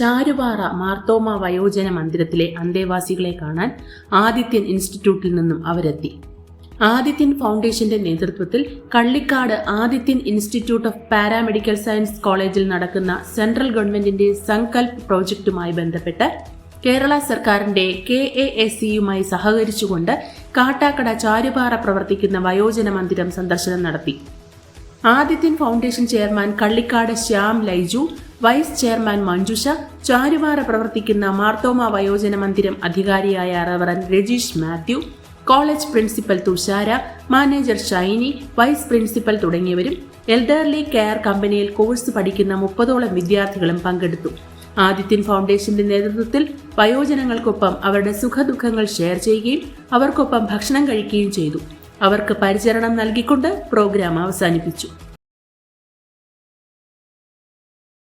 ചാരുപാറ മാർത്തോമ വയോജന മന്ദിരത്തിലെ അന്തേവാസികളെ കാണാൻ ആദിത്യൻ ഇൻസ്റ്റിറ്റ്യൂട്ടിൽ നിന്നും അവരെത്തി. ആദിത്യൻ ഫൗണ്ടേഷന്റെ നേതൃത്വത്തിൽ Kallikkad Adithyan institute of paramedical science കോളേജിൽ നടക്കുന്ന സെൻട്രൽ ഗവൺമെന്റിന്റെ സങ്കൽപ് പ്രോജക്റ്റുമായി ബന്ധപ്പെട്ട് കേരള സർക്കാരിന്റെ കെ എ എസ് സിയുമായി സഹകരിച്ചുകൊണ്ട് കാട്ടാക്കട ചാരുപാറ പ്രവർത്തിക്കുന്ന വയോജന മന്ദിരം സന്ദർശനം നടത്തി. Adithyan foundation chairman Kallikkad Shyam Laiju vice chairman Manjusha Charuvara പ്രവർത്തിക്കുന്ന മാർത്തോമ വയോജന മന്ദിരം അധികാരിയായ reverend Rajeesh Mathew college principal Thushara manager Shiny vice principal തുടങ്ങിയവരും എൽഡർലി കെയർ കമ്പനിയിൽ കോഴ്സ് പഠിക്കുന്ന മുപ്പതോളം വിദ്യാർത്ഥികളും പങ്കെടുത്തു. ആദിത്യൻ ഫൗണ്ടേഷന്റെ നേതൃത്വത്തിൽ വയോജനങ്ങൾക്കൊപ്പം അവരുടെ സുഖദുഃഖങ്ങൾ ഷെയർ ചെയ്യുകയും അവർക്കൊപ്പം ഭക്ഷണം കഴിക്കുകയും ചെയ്തു. അവർക്ക് പരിചരണം നൽകിക്കൊണ്ട് പ്രോഗ്രാം അവസാനിപ്പിച്ചു.